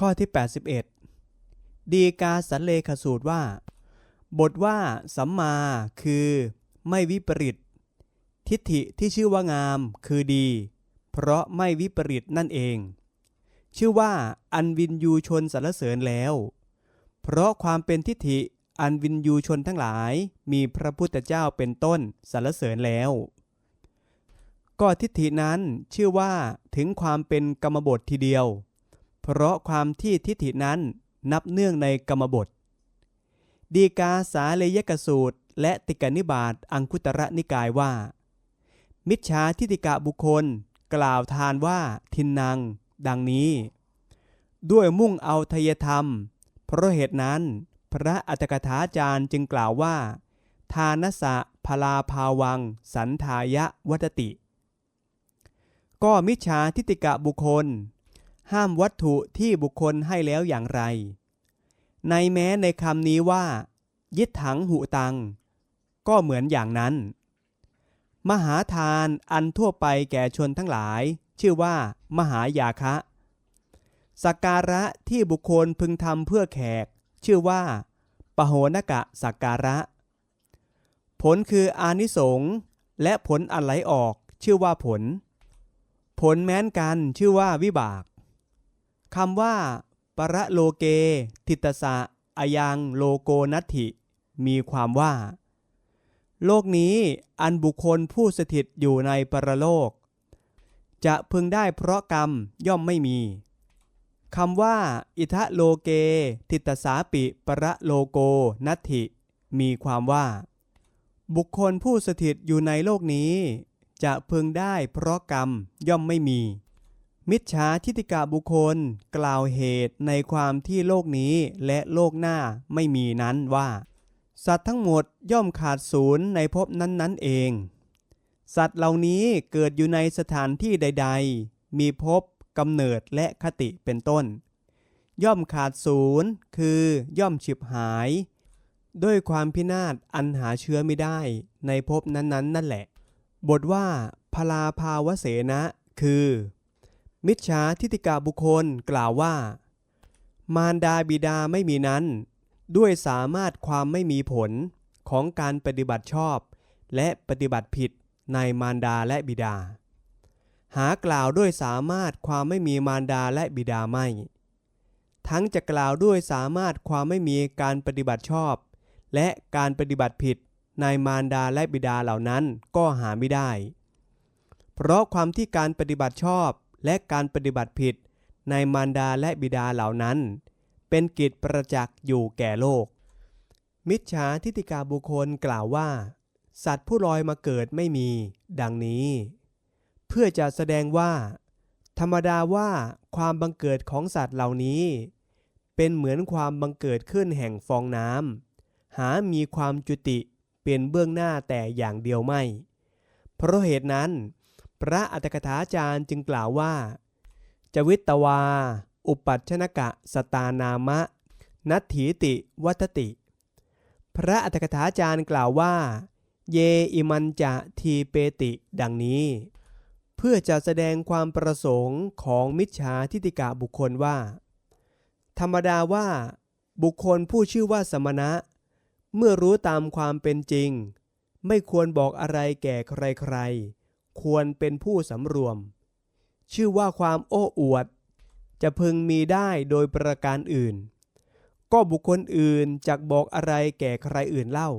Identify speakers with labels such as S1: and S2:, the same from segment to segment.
S1: ข้อที่ 81 ดีกาสันเลขสูตรว่า บทว่า สัมมาคือไม่วิปริต ทิฏฐิที่ชื่อว่างามคือดี เพราะไม่วิปริตนั่นเอง ชื่อว่า อันวินยูชนสรรเสริญแล้ว เพราะความเป็นทิฏฐิอันวินยูชนทั้งหลายมีพระพุทธเจ้าเป็นต้นสรรเสริญแล้ว ก็ทิฏฐินั้นชื่อว่าถึงความเป็นกรรมบททีเดียว เพราะความที่ทิฏฐินั้นนับเนื่องในกรรมบท ดีกาสาเลยกสูตร และติกนิบาตอังคุตระนิกายว่า มิจฉาทิฏฐิกะบุคคล กล่าวทานว่าทินนางดังนี้ ด้วยมุ่งเอาทยธรรม เพราะเหตุนั้น พระอัตถกถาจารย์จึงกล่าวว่า ทานสะพลาภาวัง สันทายะวัตติ ก็มิจฉาทิฏฐิกะบุคคล ห้ามวัตถุที่บุคคลให้แล้วอย่างไร ในแม้ในคำนี้ว่า ยิดถังหุตัง ก็เหมือนอย่างนั้น มหาทานอันทั่วไปแก่ชนทั้งหลาย ชื่อว่า มหายาคะสักการะที่บุคคลพึงทำเพื่อแขก ชื่อว่า ปโหนกะสักการะ ผลคืออานิสงส์และผลอันไหลออกชื่อว่าผล ผลแม้นกันชื่อว่าวิบาก คำว่า ปรโลเก ทิตสะอายังโลโกนัตถิ มีความว่า โลกนี้อันบุคคลผู้สถิตอยู่ในปรโลก จะพึงได้เพราะกรรมย่อมไม่มีคำว่า อิทะโลเก ทิตสาปิปรโลโกนัตถิ มีความว่า บุคคลผู้สถิตอยู่ในโลกนี้ จะพึงได้เพราะกรรมย่อมไม่มี มิจฉาทิฏฐิกะบุคคล กล่าวเหตุในความที่โลกนี้และโลกหน้าไม่มีนั้นว่า สัตว์ทั้งหมดย่อมขาดศูนย์ในภพนั้นๆเอง สัตว์เหล่านี้เกิดอยู่ในสถานที่ใด ๆ มีภพกำเนิดและคติเป็นต้น ย่อมขาดศูนย์คือย่อมฉิบหาย ด้วยความพินาศอันหาเชื้อไม่ได้ในภพนั้นๆ นั่นแหละ บทว่าพลาภาวเสนะคือ มิจฉาทิฏฐิกาบุคคลกล่าวว่า มารดาบิดาไม่มีนั้น ด้วยสามารถความไม่มีผลของการปฏิบัติชอบ และปฏิบัติผิดในมารดาและบิดา หากล่าวด้วยสามารถความไม่มีมารดาและบิดาไม่ ทั้งจะกล่าวด้วยสามารถความไม่มีการปฏิบัติชอบ และการปฏิบัติผิดในมารดาและบิดาเหล่านั้นก็หาไม่ได้ เพราะความที่การปฏิบัติชอบ และการปฏิบัติผิด ในมารดาและบิดาเหล่านั้น เป็นกิจประจักษ์อยู่แก่โลก มิจฉาทิฏฐิกาบุคคลกล่าวว่า สัตว์ผู้ลอยมาเกิดไม่มี ดังนี้ เพื่อจะแสดงว่า ธรรมดาว่าความบังเกิดของสัตว์เหล่านี้ เป็นเหมือนความบังเกิดขึ้นแห่งฟองน้ำหามีความจุติเป็นเบื้องหน้าแต่อย่างเดียวไม่ เพราะเหตุนั้น พระอัตถกถาจารย์จึงกล่าวว่า จวิตตวา อุปัชนกะสตานามะ นัตถีติวัตติ พระอัตถกถาจารย์กล่าวว่า เยอิมันจะทีเปติ ดังนี้ เพื่อจะแสดงความประสงค์ของมิจฉาทิฏฐิกะบุคคลว่า ธรรมดาว่า บุคคลผู้ชื่อว่าสมณะ เมื่อรู้ตามความเป็นจริง ไม่ควรบอกอะไรแก่ใครๆ ควรเป็นผู้สำรวม ชื่อว่าความโอ้อวด จะพึงมีได้โดยประการอื่น ก็บุคคลอื่นจักบอกอะไรแก่ใครอื่นเล่า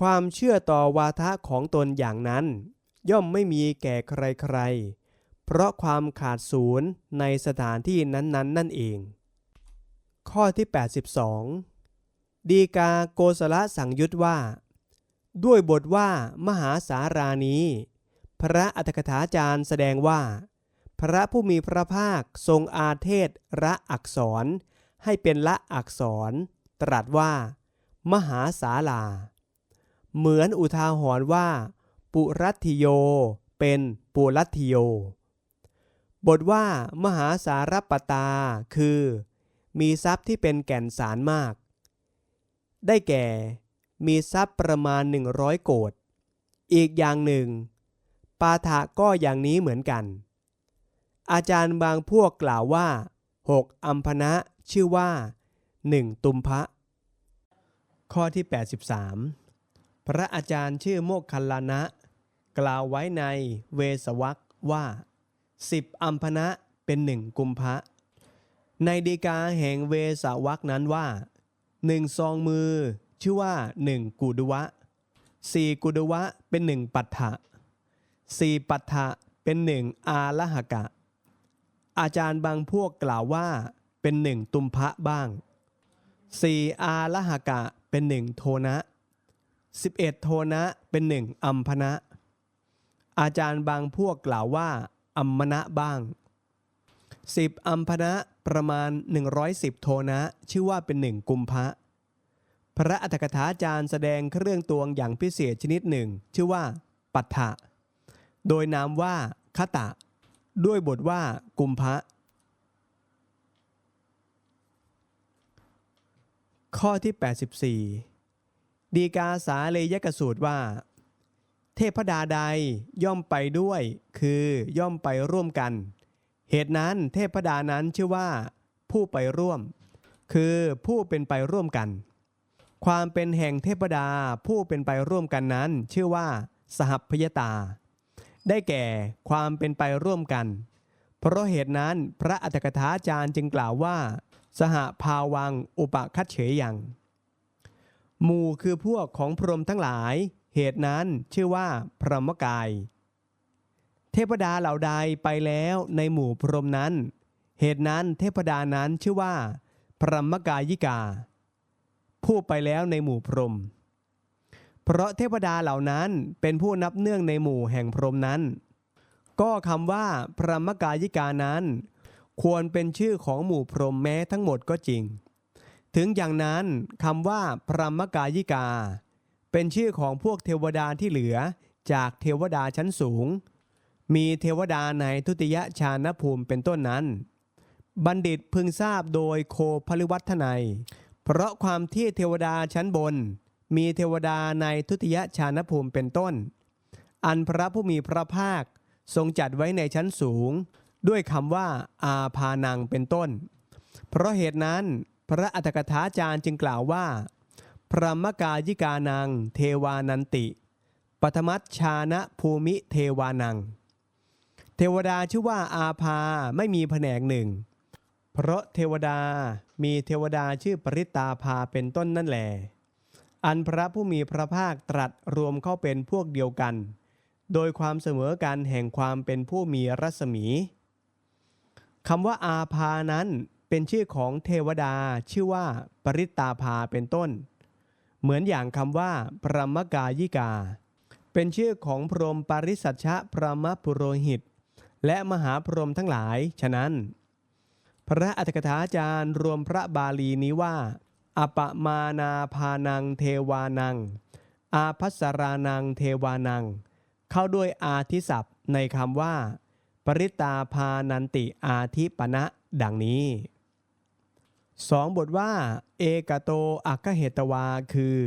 S1: ความเชื่อต่อวาทะของตนอย่างนั้น ย่อมไม่มีแก่ใครๆ เพราะความขาดศูนย์ในสถานที่นั้นๆนั่นเอง ข้อที่ 82 ดีกาโกศละสังยุตว่า ด้วยบทว่ามหาสารานี้ พระอัตถกถาจารย์แสดงว่า พระผู้มีพระภาคทรงอาเทศระอักษร ให้เป็นละอักษร ตรัสว่า มหาศาลา เหมือนอุทาหรณ์ว่า ปุรัติโย เป็นปุรัติโย บทว่ามหาสารปตาคือ มีทรัพย์ที่เป็นแก่นสารมาก ได้แก่ มีทรัพย์ประมาณ 100 โกดอีกอย่างหนึ่ง ปาฐะก็อย่างนี้เหมือนกัน อาจารย์บางพวกกล่าวว่า 6. อัมพนะชื่อว่า 1. ตุมพะ ข้อที่ 83 พระอาจารย์ชื่อโมกคัลลานะ กล่าวไว้ในเวสวักว่า 10 อัมพนะเป็นหนึ่งกุมภะในดีกาแห่งเวสวักนั้นว่าหนึ่งซองมือชื่อว่าหนึ่งกุดวะสี่กุดวะเป็นหนึ่งปัฏฐะ สี่ปัฏฐะเป็นหนึ่งอาละหกะ อาจารย์บางพวกกล่าวว่าเป็นหนึ่งตุมพะบ้างสี่อาละหกะเป็นหนึ่งโทนะสิบเอ็ดโทนะเป็นหนึ่งอัมพนะ อาจารย์บางพวกกล่าวว่าอัมมณะบ้างสิบอัมพนะประมาณ 110 โทนะ ชื่อว่าเป็นหนึ่งกุมภะพระอัฏฐกถาจารย์แสดงเครื่องตวงอย่างพิเศษชนิดหนึ่ง ชื่อว่า ปัฏฐะ โดยนามว่าคตะ ด้วยบทว่ากุมภะข้อที่ 84 ดีกาสาเลยกสูตรว่า เทพดาใดย่อมไปด้วย คือย่อมไปร่วมกัน เหตุนั้นเทพดานั้นชื่อว่า ผู้ไปร่วม คือผู้เป็นไปร่วมกัน ความเป็นแห่งเทพดาผู้เป็นไปร่วมกันนั้น ชื่อว่า สหัพพยตา ได้แก่ความเป็นไปร่วมกัน เพราะเหตุนั้นพระอัตถกถาจารย์จึงกล่าวว่า สหภาวังอุปคัตเฉยยังหมู่คือพวกของพรหมทั้งหลาย เหตุนั้นชื่อว่าพรหมกาย เทพดาเหล่าใดไปแล้วในหมู่พรหมนั้น เหตุนั้นเทพดานั้นชื่อว่า พรหมกายิกา ผู้ไปแล้วในหมู่พรหม เพราะเทพดาเหล่านั้นเป็นผู้นับเนื่องในหมู่แห่งพรหมนั้น ก็คำว่าพรหมกายิกานั้น ควรเป็นชื่อของหมู่พรหมแม้ทั้งหมดก็จริง ถึงอย่างนั้นคำว่าพรหมกายิกา เป็นชื่อของพวกเทวดาที่เหลือจากเทวดาชั้นสูง มีเทวดาในทุติยชาณภูมิเป็นต้นนั้น บัณฑิตพึงทราบโดยโคพลิวัฒนัย เพราะความที่เทวดาชั้นบน มีเทวดาในทุติยชาณภูมิเป็นต้น อันพระผู้มีพระภาคทรงจัดไว้ในชั้นสูง ด้วยคำว่าอาพานังเป็นต้น เพราะเหตุนั้นพระอัตถกถาจารย์จึงกล่าวว่า พระมกายิกานัง เทวานันติ ปฐมัชชานะภูมิเทวานัง เทวดาชื่อว่าอาภาไม่มีแผนกหนึ่ง เพราะเทวดามีเทวดาชื่อปริตาภาเป็นต้นนั่นแหละ อันพระผู้มีพระภาคตรัสรวมเข้าเป็นพวกเดียวกัน โดยความเสมอกันแห่งความเป็นผู้มีรัศมีคำว่าอาภานั้นเป็นชื่อของเทวดาชื่อว่า ปริตาภาเป็นต้น เหมือนอย่างคำว่าปรมกายิกา เป็นชื่อของพรหมปริสัชชะพระมปุโรหิต และมหาพรหมทั้งหลาย ฉะนั้น พระอัตถกถาจารย์รวมพระบาลีนี้ว่า อปมานาพานังเทวานัง อาพัสรานังเทวานัง เข้าด้วยอาทิศัพท์ในคำว่า ปริตาพานันติอาทิปณะดังนี้สองบทว่า เอกโตอักขเหตวาคือ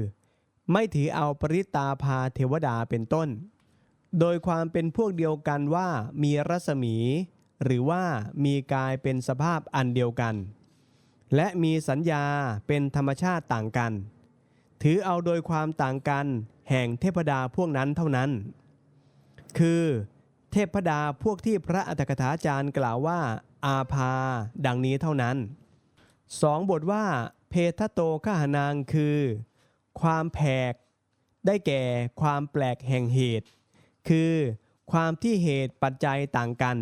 S1: ไม่ถือเอาปริตาพาเทวดาเป็นต้น โดยความเป็นพวกเดียวกันว่ามีรัศมี หรือว่ามีกายเป็นสภาพอันเดียวกัน และมีสัญญาเป็นธรรมชาติต่างกัน ถือเอาโดยความต่างกันแห่งเทพดาพวกนั้นเท่านั้น คือเทพดาพวกที่พระอัตถกถาจารย์กล่าวว่า อาภา ดังนี้เท่านั้นสองบทว่า เพทโตขหานางคือ ความแผก ได้แก่ความแปลกแห่งเหตุ คือความที่เหตุปัจจัยต่างกัน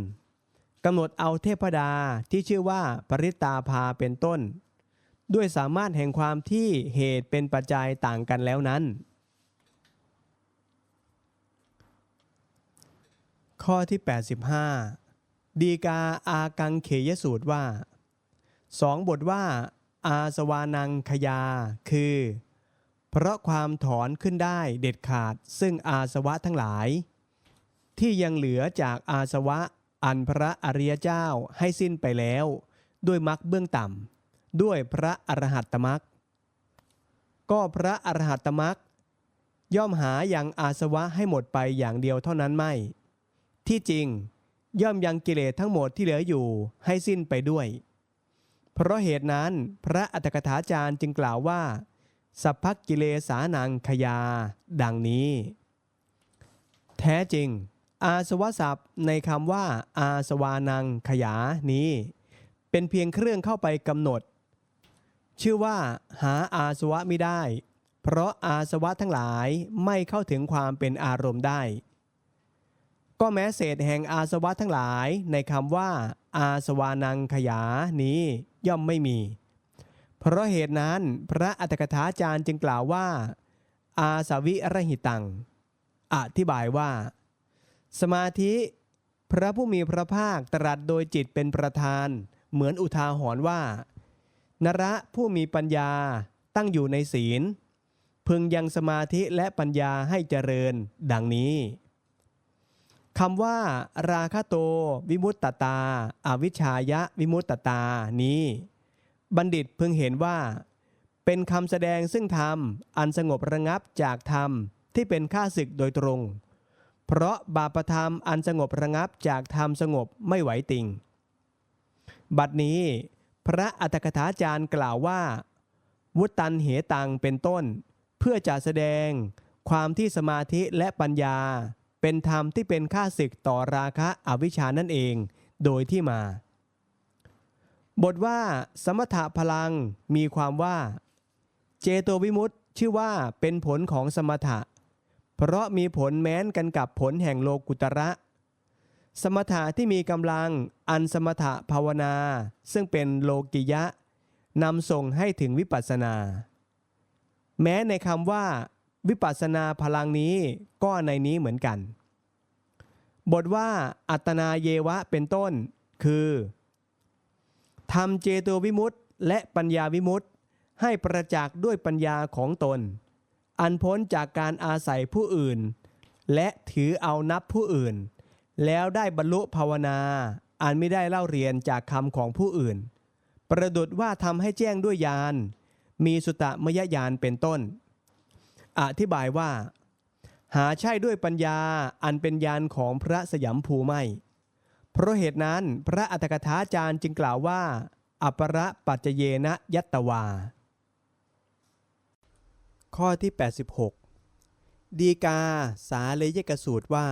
S1: กำหนดเอาเทพดาที่ชื่อว่าปริตาภาเป็นต้น ด้วยสามารถแห่งความที่เหตุเป็นปัจจัยต่างกันแล้วนั้น ข้อที่ 85 ดีกาอากังเขยสูตรว่าสองบทว่า อาสวานังขยา คือ เพราะความถอนขึ้นได้เด็ดขาดซึ่งอาสวะทั้งหลาย ที่ยังเหลือจากอาสวะ อันพระอริยเจ้าให้สิ้นไปแล้ว ด้วยมรรคเบื้องต่ำด้วยพระอรหัตตมรรคก็พระอรหัตตมรรคย่อมหาอย่างอาสวะให้หมดไปอย่างเดียวเท่านั้นไม่ ที่จริงย่อมยังกิเลสทั้งหมดที่เหลืออยู่ให้สิ้นไปด้วย เพราะเหตุนั้นพระอัตถกถาจารย์จึงกล่าวว่า สัพพกิเลสานังขยา ดังนี้ แท้จริง อาสวะศัพท์ในคำว่า อาสวานังขยานี้ เป็นเพียงเครื่องเข้าไปกำหนด ชื่อว่า หาอาสวะไม่ได้ เพราะอาสวะทั้งหลายไม่เข้าถึงความเป็นอารมณ์ได้ ก็แม้เศษแห่งอาสวะทั้งหลายในคำว่า อาสวานังขยานี้ย่อมไม่มี เพราะเหตุนั้นพระอัตถกถาจารย์จึงกล่าวว่า อาสวิรหิตัง อธิบายว่า สมาธิพระผู้มีพระภาคตรัสโดยจิตเป็นประธาน เหมือนอุทาหรณ์ว่า นระผู้มีปัญญาตั้งอยู่ในศีล พึงยังสมาธิและปัญญาให้เจริญ ดังนี้คำว่า ราคะโต วิมุตตตาอาวิชชายะวิมุตตตานี้ บัณฑิตพึงเห็นว่า เป็นคำแสดงซึ่งธรรม อันสงบระงับจากธรรมที่เป็นข้าศึกโดยตรง เพราะบาปธรรมอันสงบระงับจากธรรมสงบไม่ไหวติง บัดนี้ พระอัตถกถาจารย์กล่าวว่า วุตันเหตังเป็นต้น เพื่อจะแสดงความที่สมาธิและปัญญา เป็นธรรมที่เป็นข้าศึกต่อราคะอวิชชานั่นเอง โดยที่มา บทว่า สมถะพลังมีความว่า เจโตวิมุตติชื่อว่าเป็นผลของสมถะ เพราะมีผลแม้นกันกับผลแห่งโลกุตระ สมถะที่มีกำลังอันสมถะภาวนา ซึ่งเป็นโลกิยะนำส่งให้ถึงวิปัสสนา แม้ในคำว่า วิปัสสนาพลังนี้ก็ในนี้เหมือนกัน บทว่า อัตนาเยวะเป็นต้น คือทำเจโตวิมุตติและปัญญาวิมุตติให้ประจักษ์ด้วยปัญญาของตน อันพ้นจากการอาศัยผู้อื่น และถือเอานับผู้อื่น แล้วได้บรรลุภาวนา อันไม่ได้เล่าเรียนจากคำของผู้อื่น ประดุดว่าทำให้แจ้งด้วยญาณมีสุตมยญาณเป็นต้น อธิบายว่า หาใช่ด้วยปัญญาอันเป็นญาณของพระสยามภูไม่ เพราะเหตุนั้นพระอัตถกถาจารย์จึงกล่าวว่า อัปรปัจเจเยนะยัตตวา ข้อที่ 86 ดีกา สาเลยกสูตรว่า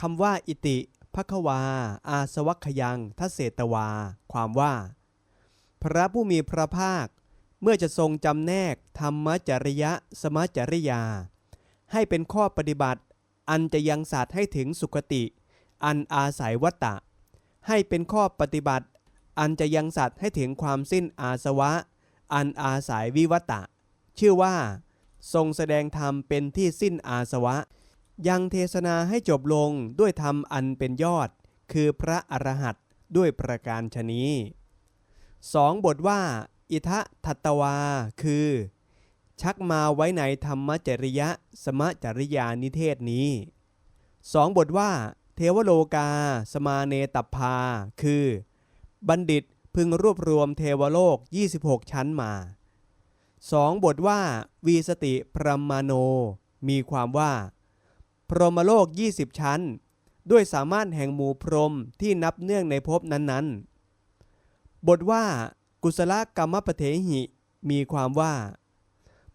S1: คำว่า อิติภควา อาสวัคยัง ทัศเสตวา ความว่า พระผู้มีพระภาค เมื่อจะทรงจำแนก ธรรมจริยะ สมจริยา ให้เป็นข้อปฏิบัติ อันจะยังสัตว์ให้ถึงสุคติ อันอาศัยวัตตะ ให้เป็นข้อปฏิบัติ อันจะยังสัตว์ให้ถึงความสิ้นอาสวะ อันอาศัยวิวัตตะ ชื่อว่า ทรงแสดงธรรมเป็นที่สิ้นอาสวะ ยังเทศนาให้จบลงด้วยธรรมอันเป็นยอด คือพระอรหันต์ด้วยประการชนี้สองบทว่า อิทะทัตวา คือ ชักมาไว้ในธรรมจริยะ สมจริยานิเทศนี้สองบทว่า เทวโลกา สมาเนตัพพาคือ บัณฑิตพึงรวบรวมเทวโลก 26 ชั้นมา สองบทว่าวีสติพรหมโน มีความว่า พรหมโลก 20 ชั้น ด้วยสามารถแห่งหมู่พรหมที่นับเนื่องในภพนั้นๆ บทว่า กุศลกรรมปเทหิ มีความว่า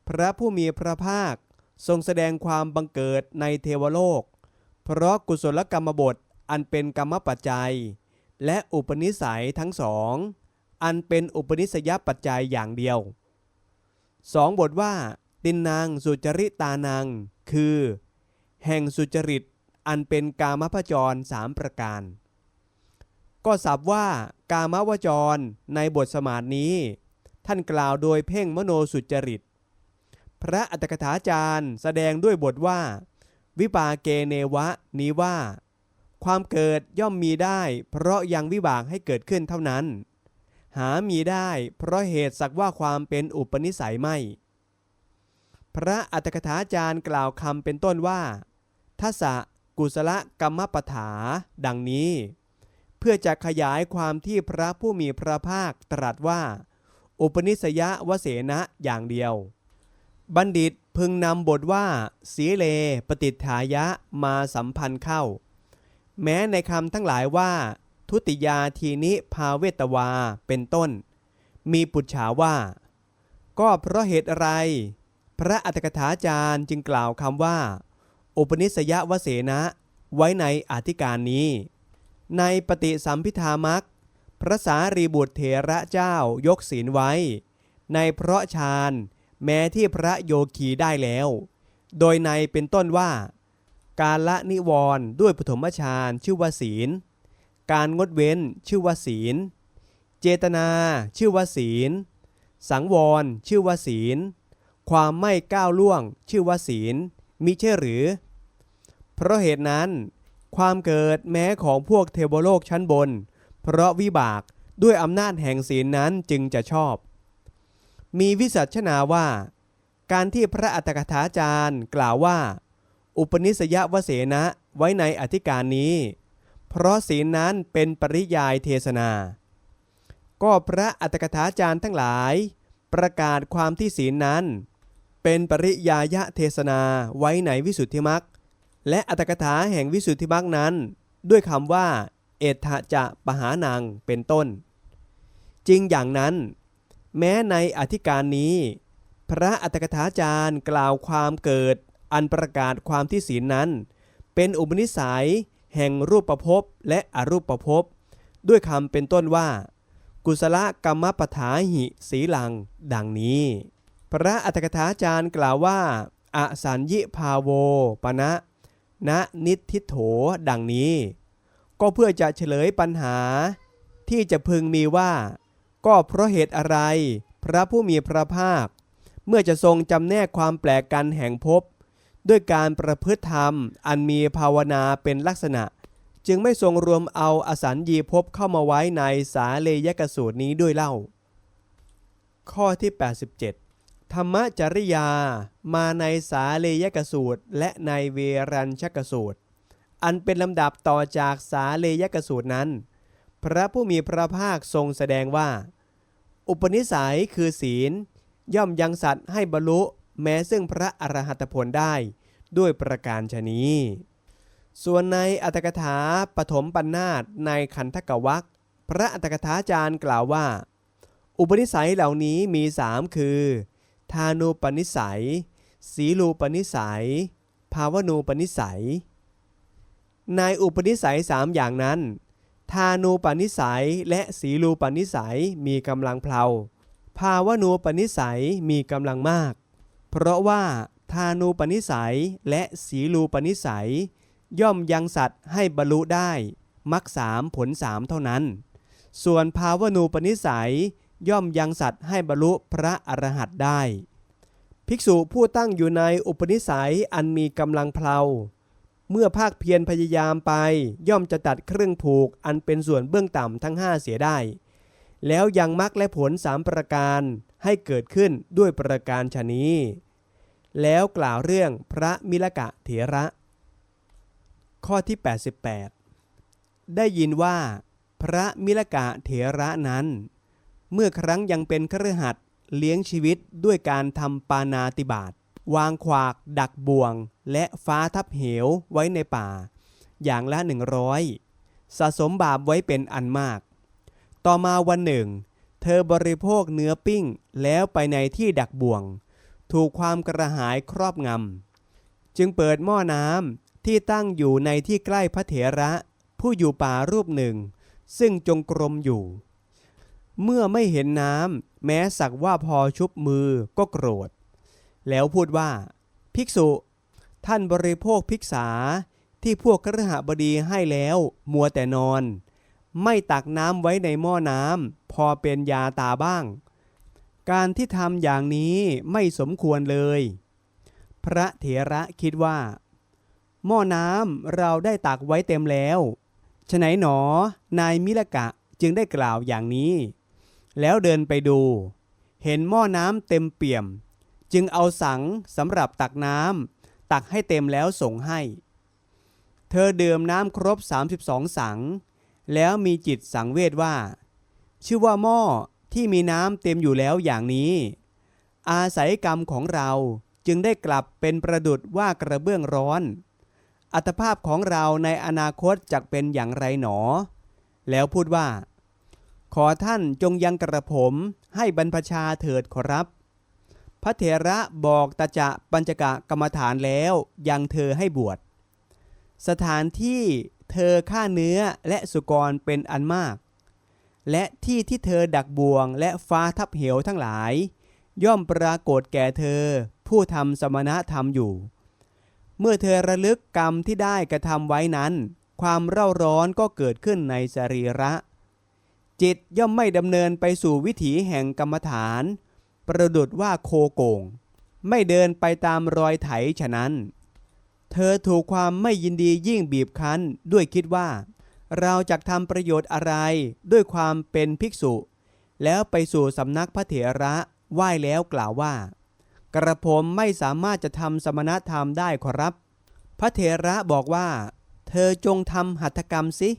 S1: พระผู้มีพระภาคทรงแสดงความบังเกิดในเทวโลก เพราะกุศลกรรมบทอันเป็นกรรมปัจจัย และอุปนิสัยทั้งสอง อันเป็นอุปนิสยปัจจัยอย่างเดียว สองบทว่า ตินนางสุจริตานังคือ แห่งสุจริตอันเป็นกามพจรสามประการ ก็สับว่ากามวจรในบทสมาธินี้ ท่านกล่าวโดยเพ่งมโนสุจริต พระอัตถกถาจารย์แสดงด้วยบทว่า วิปาเกเนวะนี้ว่า ความเกิดย่อมมีได้ เพราะยังวิบากให้เกิดขึ้นเท่านั้น หามีได้ เพราะเหตุสักว่าความเป็นอุปนิสัยไม่ พระอัตถกถาจารย์กล่าวคำเป็นต้นว่าทัสสะกุศลกรรมปถา ดังนี้ เพื่อจะขยายความที่พระผู้มีพระภาคตรัสว่า อุปนิสยวเสนะอย่างเดียว บัณฑิตพึงนำบทว่า สีเล ปฏิฐายะมาสัมพันธ์เข้า แม้ในคำทั้งหลายว่า ทุติยาทีนิพาเวตวาเป็นต้น มีปุจฉาว่า ก็เพราะเหตุอะไร พระอัตถกถาจารย์จึงกล่าวคำว่า อุปนิสยวเสนะไว้ในอธิการนี้ ในปฏิสัมพิธามักพระสารีบุตรเถระเจ้ายกศีลไว้ ในเพราะฌานแม้ที่พระโยคีได้แล้ว โดยในเป็นต้นว่า การละนิวรณ์ด้วยปฐมฌานชื่อว่าศีล การงดเว้นชื่อว่าศีล เจตนาชื่อว่าศีล สังวรชื่อว่าศีล ความไม่ก้าวล่วงชื่อว่าศีลมิใช่หรือ เพราะเหตุนั้น ความเกิดแม้ของพวกเทวโลกชั้นบน เพราะวิบากด้วยอำนาจแห่งศีลนั้นจึงจะชอบ มีวิสัชนาว่า การที่พระอัตถกถาจารย์กล่าวว่า อุปนิสยวเสนะไว้ในอธิการนี้ เพราะศีลนั้นเป็นปริยายเทศนา ก็พระอัตถกถาจารย์ทั้งหลาย ประกาศความที่ศีลนั้น เป็นปริยายะเทศนาไว้ในวิสุทธิมรรคและอัตถกถาแห่งวิสุทธิมรรคนั้น ด้วยคำว่า เอถะจะปหานังเป็นต้น จริงอย่างนั้น แม้ในอธิการนี้ พระอัตถกถาจารย์กล่าวความเกิดอันประกาศความที่ศีลนั้น เป็นอุปนิสัย แห่งรูปประพบและอรูปประพบด้วยคำเป็นต้นว่า กุศลกรรมปฐาหิสีลัง ดังนี้ พระอัตถกถาจารย์กล่าวว่าอสัญญิภาโวปณะณนิทิโถ ดังนี้ ก็เพื่อจะเฉลยปัญหา ที่จะพึงมีว่า ก็เพราะเหตุอะไร พระผู้มีพระภาค เมื่อจะทรงจำแนกความแปลกกันแห่งภพ ด้วยการประพฤติธรรม อันมีภาวนาเป็นลักษณะ จึงไม่ทรงรวมเอาอสัญญีภพเข้ามาไว้ในสาเลยกสูตรนี้ด้วยเล่า ข้อที่ 87 ธรรมจริยามาในสาเลยกสูตร และในเวรัญชกสูตร อันเป็นลำดับต่อจากสาเลยกสูตรนั้น พระผู้มีพระภาคทรงแสดงว่า อุปนิสัยคือศีล ย่อมยังสัตว์ให้บรรลุ แม้ซึ่งพระอรหัตผลได้ด้วยประการชนี้ ส่วนในอัตถกถาปฐมปัญนาตในขันธกวักพระอัตถกถาจารย์กล่าวว่า อุปนิสัยเหล่านี้มีสามคือ ทานุปนิสัย สีลูปนิสัย ภาวนูปนิสัย ในอุปนิสัยสามอย่างนั้น ทานูปนิสัยและสีลูปนิสัยมีกำลังเพลา ภาวนูปนิสัยมีกำลังมาก เพราะว่าทานูปนิสัยและสีลูปนิสัย ย่อมยังสัตว์ให้บรรลุได้มรรคสามผลสามเท่านั้น ส่วนภาวนูปนิสัย ย่อมยังสัตว์ให้บรรลุพระอรหันต์ได้ ภิกษุผู้ตั้งอยู่ในอุปนิสัยอันมีกำลังเพลาเมื่อภาคเพียรพยายามไป ย่อมจะตัดเครื่องผูกอันเป็นส่วนเบื้องต่ำทั้งห้าเสียได้ แล้วยังมรรคและผลสามประการ ให้เกิดขึ้นด้วยประการชนี้ แล้วกล่าวเรื่องพระมิลกะเถระ ข้อที่ 88 ได้ยินว่า พระมิลกะเถระนั้น เมื่อครั้งยังเป็นครหัสถ์เลี้ยงชีวิตด้วยการทำปานาติบาตวางขวาก ดักบ่วง และฟ้าทับเหวไว้ในป่า อย่างละหนึ่งร้อยสะสมบาปไว้เป็นอันมาก ต่อมาวันหนึ่ง เธอบริโภคเนื้อปิ้งแล้วไปในที่ดักบ่วง ถูกความกระหายครอบงำ จึงเปิดหม้อน้ำที่ตั้งอยู่ในที่ใกล้พระเถระ ผู้อยู่ป่ารูปหนึ่ง ซึ่งจงกรมอยู่ เมื่อไม่เห็นน้ำแม้สักว่าพอชุบมือก็โกรธ แล้วพูดว่า ภิกษุ ท่านบริโภคภิกษาที่พวกครหบดีให้แล้วมัวแต่นอน ไม่ตักน้ำไว้ในหม้อน้ำพอเป็นยาตาบ้าง การที่ทำอย่างนี้ไม่สมควรเลย พระเถระคิดว่า หม้อน้ำเราได้ตักไว้เต็มแล้วฉะไหนหนอนายมิลกะจึงได้กล่าวอย่างนี้ แล้วเดินไปดู เห็นหม้อน้ำเต็มเปี่ยม จึงเอาสังสำหรับตักน้ำตักให้เต็มแล้วส่งให้ เธอเดื่มน้ำครบ 32 สัง แล้วมีจิตสังเวชว่า ชื่อว่าหม้อที่มีน้ำเต็มอยู่แล้วอย่างนี้ อาศัยกรรมของเราจึงได้กลับเป็นประดุดว่ากระเบื้องร้อน อัตภาพของเราในอนาคตจะเป็นอย่างไรหนอ แล้วพูดว่า ขอท่านจงยังกระผมให้บรรพชาเถิดขอรับ พระเถระบอกตาจะปัญจกะกรรมฐานแล้วยังเธอให้บวช สถานที่เธอฆ่าเนื้อและสุกรเป็นอันมาก และที่ที่เธอดักบ่วงและฟ้าทับเหวทั้งหลาย ย่อมปรากฏแก่เธอผู้ทำสมณธรรมอยู่ เมื่อเธอระลึกกรรมที่ได้กระทำไว้นั้น ความเร่าร้อนก็เกิดขึ้นในสรีระ จิตย่อมไม่ดำเนินไปสู่วิถีแห่งกรรมฐาน ประดุดว่าโคโกง ไม่เดินไปตามรอยไถฉะนั้น เธอถูกความไม่ยินดียิ่งบีบคั้นด้วยคิดว่า เราจะทำประโยชน์อะไรด้วยความเป็นภิกษุ แล้วไปสู่สำนักพระเถระไหว้แล้วกล่าวว่า กระผมไม่สามารถจะทำสมณธรรมได้ขอรับ พระเถระบอกว่า เธอจงทำหัตถกรรมสิ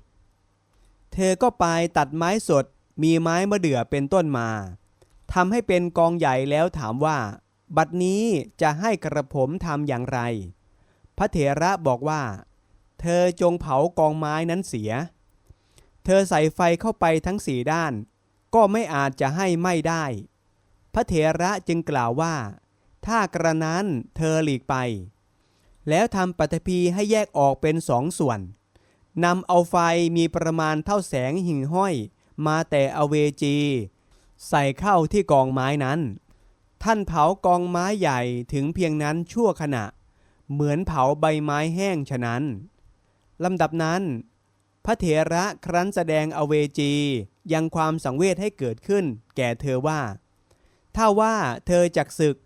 S1: เธอก็ไปตัดไม้สดมีไม้มะเดื่อเป็นต้นมาทำให้เป็นกองใหญ่แล้วถามว่า บัดนี้จะให้กระผมทำอย่างไร พระเถระบอกว่า เธอจงเผากองไม้นั้นเสีย เธอใส่ไฟเข้าไปทั้งสี่ด้าน ก็ไม่อาจจะให้ไหม้ได้ พระเถระจึงกล่าวว่า ถ้ากระนั้นเธอหลีกไป แล้วทำปฐพีให้แยกออกเป็นสองส่วนนำเอาไฟมีประมาณเท่าแสงหิ่งห้อย มาแต่อเวจี ใส่เข้าที่กองไม้นั้น ท่านเผากองไม้ใหญ่ถึงเพียงนั้นชั่วขณะ เหมือนเผาใบไม้แห้งฉะนั้นลำดับนั้น พระเถระครั้นแสดงอเวจี ยังความสังเวชให้เกิดขึ้น แก่เธอว่า ถ้าว่าเธอจักศึก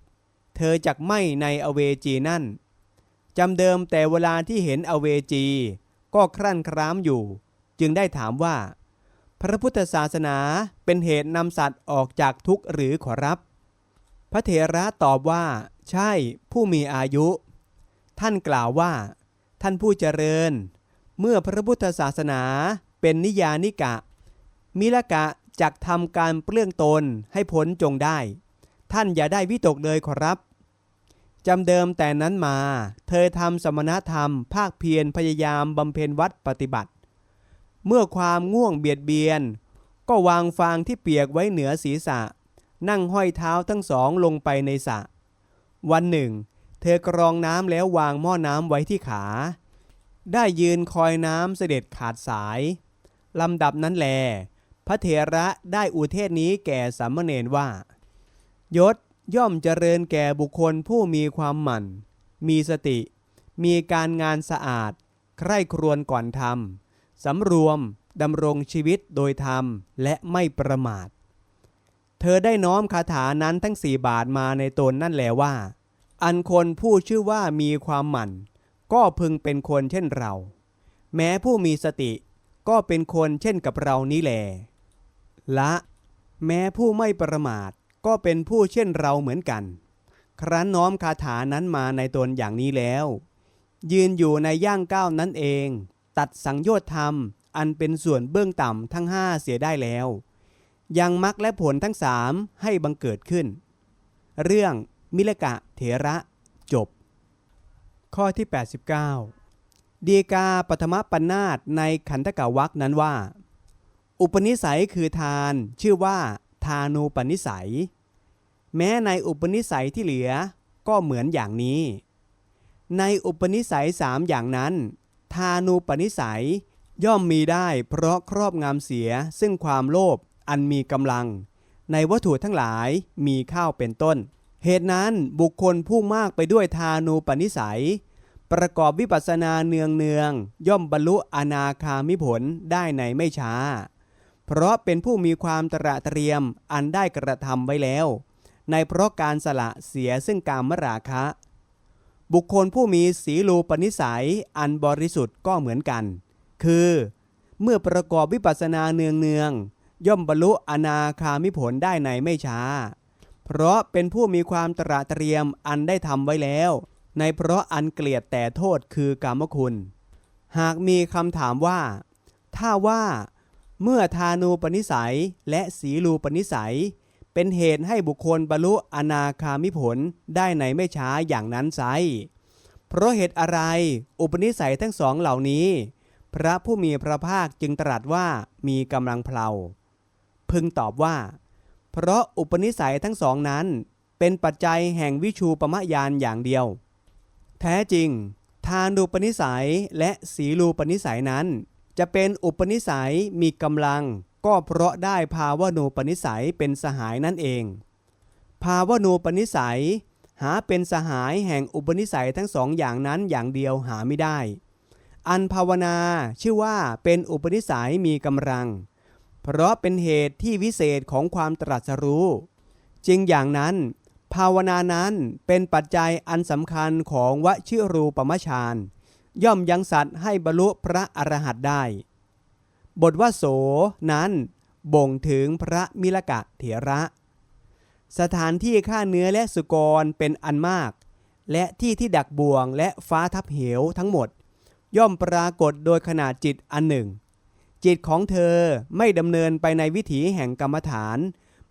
S1: เธอจักไม่ในอเวจีนั่นจำเดิมแต่เวลาที่เห็นอเวจี ก็ครั่นคร้ามอยู่ จึงได้ถามว่า พระพุทธศาสนาเป็นเหตุนำสัตว์ออกจากทุกข์หรือขอรับ พระเถระตอบว่า ใช่ผู้มีอายุ ท่านกล่าวว่า ท่านผู้เจริญ เมื่อพระพุทธศาสนาเป็นนิยานิกะ มิละกะจักทำการเปลื้องตนให้พ้นจงได้ ท่านอย่าได้วิตกเลยขอรับจำเดิมแต่นั้นมา เธอทำสมณธรรม ภาคเพียรพยายามบำเพ็ญวัดปฏิบัติ เมื่อความง่วงเบียดเบียน ก็วางฟางที่เปียกไว้เหนือศีรษะ นั่งห้อยเท้าทั้งสองลงไปในสระวันหนึ่ง เธอกรองน้ำแล้ววางหม้อน้ำไว้ที่ขา ได้ยืนคอยน้ำเสด็จขาดสายลำดับนั้นแล พระเถระได้อุเทศนี้แก่สามเณรว่า ยศย่อมเจริญแก่บุคคลผู้มีความหมั่น มีสติ มีการงานสะอาด ใคร่ครวญก่อนทำสำรวมดำรงชีวิตโดยธรรมและไม่ประมาท เธอได้น้อมคาถานั้นทั้งสี่บาทมาในตนนั่นแหละว่า อันคนผู้ชื่อว่ามีความหมั่น ก็พึงเป็นคนเช่นเรา แม้ผู้มีสติก็เป็นคนเช่นกับเรานี้แล ละ แม้ผู้ไม่ประมาทก็เป็นผู้เช่นเราเหมือนกัน ครั้นน้อมคาถานั้นมาในตนอย่างนี้แล้ว ยืนอยู่ในย่างก้าวนั้นเอง ตัดสังโยชน์ธรรม อันเป็นส่วนเบื้องต่ำทั้งห้าเสียได้แล้ว ยังมรรคและผลทั้งสามให้บังเกิดขึ้น เรื่องมิลกะ เถระจบ ข้อที่ 89 ดีกาปฐมปัญนาตในขันธกาวักนั้นว่า อุปนิสัยคือทานชื่อว่าทานูปนิสัย แม้ในอุปนิสัยที่เหลือก็เหมือนอย่างนี้ ในอุปนิสัยสามอย่างนั้น ทานูปนิสัยย่อมมีได้เพราะครอบงำเสียซึ่งความโลภอันมีกำลัง ในวัตถุทั้งหลายมีข้าวเป็นต้น เหตุนั้นบุคคลผู้มากไปด้วยทานูปนิสัย ประกอบวิปัสนาเนืองเนืองย่อมบรรลุอนาคามิผลได้ในไม่ช้า เพราะเป็นผู้มีความตระเตรียมอันได้กระทำไว้แล้ว ในเพราะการสละเสียซึ่งกามราคะ บุคคลผู้มีสีลูปนิสัยอันบริสุทธิ์ก็เหมือนกัน คือ เมื่อประกอบวิปัสนาเนืองเนืองย่อมบรรลุอนาคามิผลได้ในไม่ช้า เพราะเป็นผู้มีความตระเตรียมอันได้ทำไว้แล้ว ในเพราะอันเกลียดแต่โทษคือกามคุณ หากมีคำถามว่า ถ้าว่า เมื่อทานูปนิสัยและสีลูปนิสัย เป็นเหตุให้บุคคลบรรลุอนาคามิผลได้ในไม่ช้าอย่างนั้นไซเพราะเหตุอะไรอุปนิสัยทั้งสองเหล่านี้ พระผู้มีพระภาคจึงตรัสว่ามีกำลังเพลาพึงตอบว่า เพราะอุปนิสัยทั้งสองนั้น เป็นปัจจัยแห่งวิชูปมะยานอย่างเดียว แท้จริง ทานุปนิสัยและสีลูปนิสัยนั้น จะเป็นอุปนิสัยมีกำลัง ก็เพราะได้ภาวนูปนิสัยเป็นสหายนั่นเอง ภาวนูปนิสัย หาเป็นสหายแห่งอุปนิสัยทั้งสองอย่างนั้นอย่างเดียวหาไม่ได้ อันภาวนาชื่อว่าเป็นอุปนิสัยมีกำลัง เพราะเป็นเหตุที่วิเศษของความตรัสรู้จริงอย่างนั้น ภาวนานั้นเป็นปัจจัยอันสำคัญของวชิรูปมฌานย่อมยังสัตว์ให้บรรลุพระอรหันต์ได้ บทว่าโสนั้นบ่งถึงพระมิลกะเถระ สถานที่ฆ่าเนื้อและสุกรเป็นอันมาก และที่ที่ดักบ่วงและฟ้าทับเหวทั้งหมด ย่อมปรากฏโดยขนาดจิตอันหนึ่ง จิตของเธอไม่ดำเนินไปในวิถีแห่งกรรมฐาน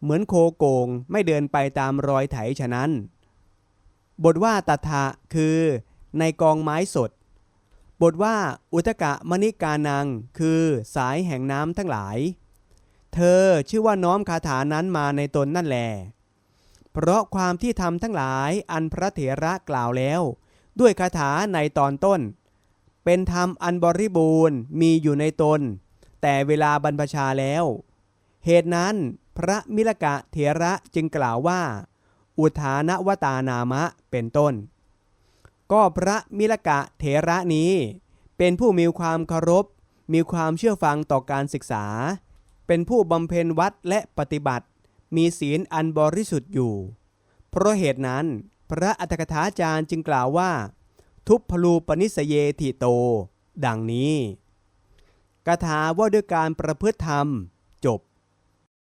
S1: เหมือนโคโกงไม่เดินไปตามรอยไถฉะนั้น บทว่าตัทะคือในกองไม้สด บทว่าอุตกะมณิกานัง คือสายแห่งน้ำทั้งหลาย เธอชื่อว่าน้อมคาถานั้นมาในตนนั่นแลเพราะความที่ทำทั้งหลายอันพระเถระกล่าวแล้ว ด้วยคาถาในตอนต้น เป็นธรรมอันบริบูรณ์มีอยู่ในตน แต่เวลาบรรพชาแล้ว เหตุนั้นพระมิลกะเถระจึงกล่าวว่า อุทานวตานามะเป็นต้น ก็พระมิลกะเถระนี้ เป็นผู้มีความเคารพ มีความเชื่อฟังต่อการศึกษา เป็นผู้บำเพ็ญวัดและปฏิบัติ มีศีลอันบริสุทธิ์อยู่ เพราะเหตุนั้น พระอัตถกถาจารย์จึงกล่าวว่า ทุพพลูปนิสเยทิโต ดังนี้ กถาว่าด้วยการประพฤติธรรม